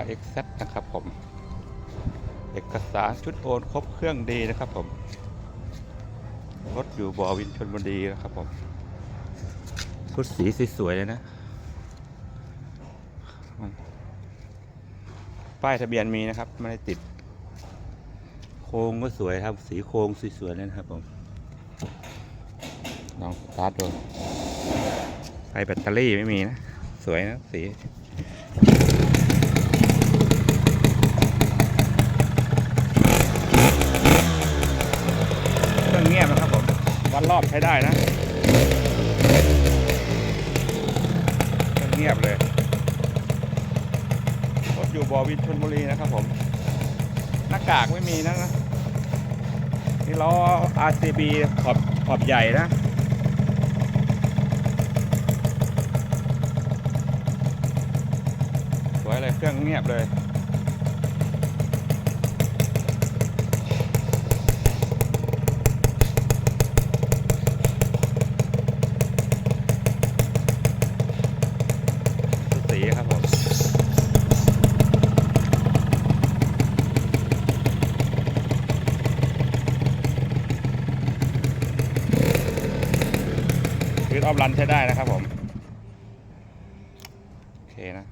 RXZ นะครับผม เอกสารชุดโอนครบเครื่องดีนะครับผม รถอยู่บ่อวินชนบุรีนะครับผมชุดสีสวยๆเลยนะ ป้ายทะเบียนมีนะครับ ไม่ได้ติด โครงก็สวยครับ สีโครงสวยๆเลยนะครับผมลองสตาร์ทดูไฟแบตเตอรี่ไม่มีนะ สวยนะสี เครื่องเงียบนะครับผม วัดรอบใช้ได้นะเครื่องเงียบเลยรถอยู่บอวินชนบุรีนะครับผม หน้ากากไม่มีนะนะนี่ล้อ RCB ขอบขอบใหญ่นะสวยเลยเครื่องเงียบเลย ครับผมคือออฟรันใช้ได้นะครับผม โอเคนะ